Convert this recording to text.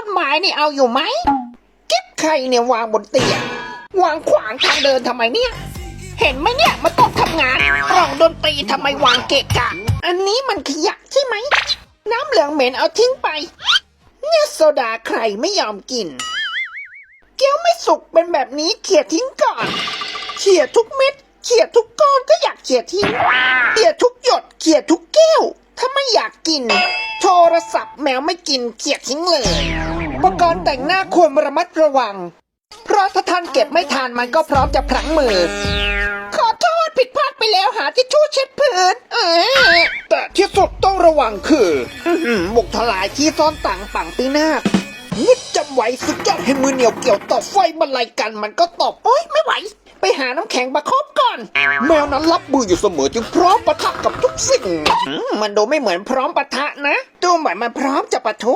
ต้นไม้นี่เอาอยู่ไหมเก็บใครเนี่ยวางบนเตียงวางขวางทางเดินทำไมเนี่ย เห็นไหมเนี่ยมันต้องทำงานกล่องดนตรีทำไมวางเกะกะ อันนี้มันขยะใช่ไหม น้ำเหลืองเหม็นเอาทิ้งไป เนี่ยโซดาใครไม่ยอมกิน เกี๊ยวไม่สุกเป็นแบบนี้เขี่ยทิ้งก่อนเขี่ยทุกเม็ดเขี่ยทุกก้อนก็อยากเขี่ยทิ้งเขี่ยทุกหยดเขี่ยทุกแก้วถ้าไม่อยากกิน รศัพท์แมวไม่กินเขี่ยทิ้งเลย อุปกรณ์แต่งหน้าควรระมัดระวัง เพราะถ้าท่านเก็บไม่ทานมันก็พร้อมจะพลั้งมือ ขอโทษผิดพลาดไปแล้วหาทิชชู่เช็ดพื้น เออแต่ที่สุดต้องระวังคืออื้อหือบุกทลายที่ซ่อนต่างปังปีหน้านึกจำไว้สุดยอดให้มือเหนียวเกี่ยวต่อไฟบรรลัยกันมันก็ตอบโอ๊ยไม่ไหว ไปหาน้ำแข็งมาครบก่อน แมวนั้นรับมืออยู่เสมอจึงพร้อมปะทะกับทุกสิ่งมมันดูไม่เหมือนพร้อมปะทะนะ ดูเหมือนมันพร้อมจะปะทุ